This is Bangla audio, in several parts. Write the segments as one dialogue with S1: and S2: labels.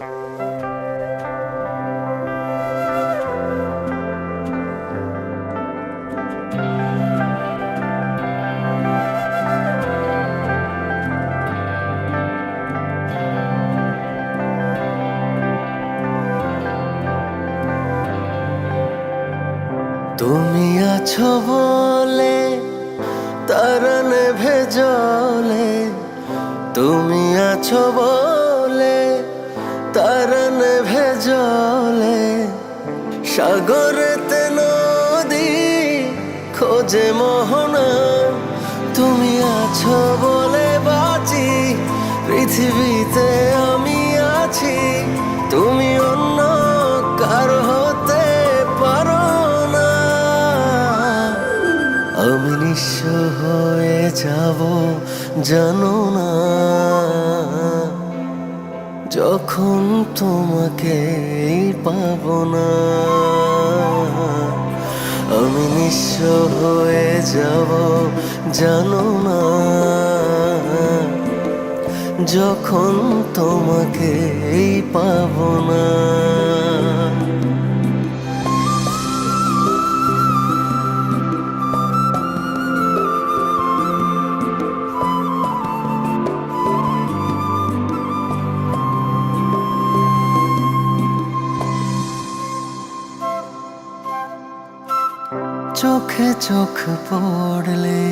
S1: তুমি আছো বলে তারা নেভে তুমি আছো বলে তারা ভেজলে জলে সাগরেতে নদী, খোঁজে মোহনা। তুমি আছো বলে বাঁচি, পৃথিবীতে আমি আছি। তুমি অন্য কার হতে পারো না। আমি নিঃস্ব হয়ে যাব, জানো না। যখন তোমাকে পাব না আমি নিঃস্ব হয়ে যাব জানো না। যখন তোমাকে পাব না চোখে চোখ পড়লে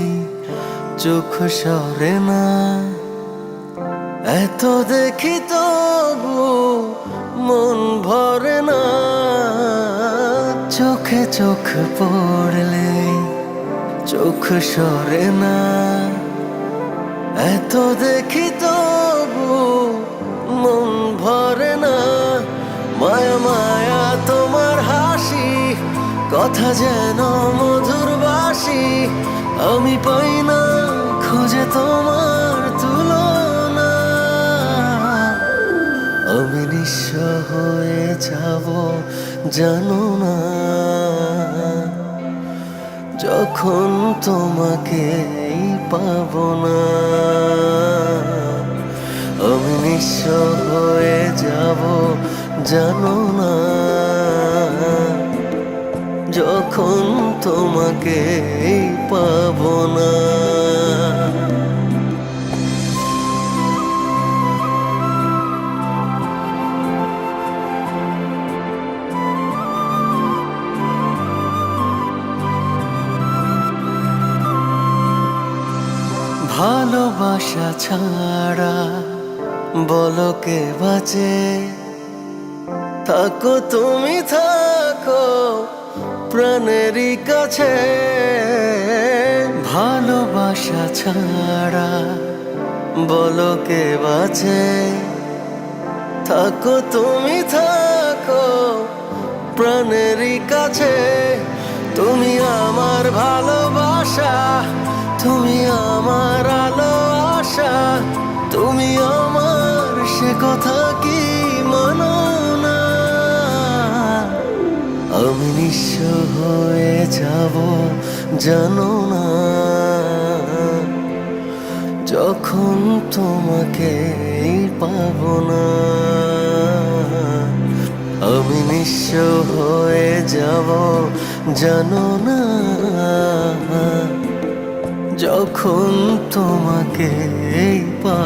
S1: চোখ সরে না। এত দেখি তবু মন ভরে না। চোখে চোখ পড়লে চোখ সরে না। এত দেখি তবু মন ভরে না। মায়া কথা যেন মধুর বাসি আমি পাই না খুঁজে তোমার তুলনা। আমি নিঃস্ব হয়ে যাব, জানো না। যখন তোমাকে পাব না, আমি নিঃস্ব হয়ে যাব, জানো না। যখন তোমাকে পাব না। ভালোবাসা ছাড়া বলো কে বাঁচে? থাকো তুমি থাকো। প্রাণেরই কাছে ভালোবাসা ছাড়া বলো কে বাঁচে থাকো তুমি, থাকো প্রাণেরই কাছে। তুমি আমার ভালোবাসা, তুমি আমার আলো আশা, তুমি আমার সে কথা কি নিঃস্ব হয়ে যাব, জানো না। যখন তোমাকে পাব না, আমি নিঃস্ব হয়ে যাব, জানো না। যখন তোমাকে পা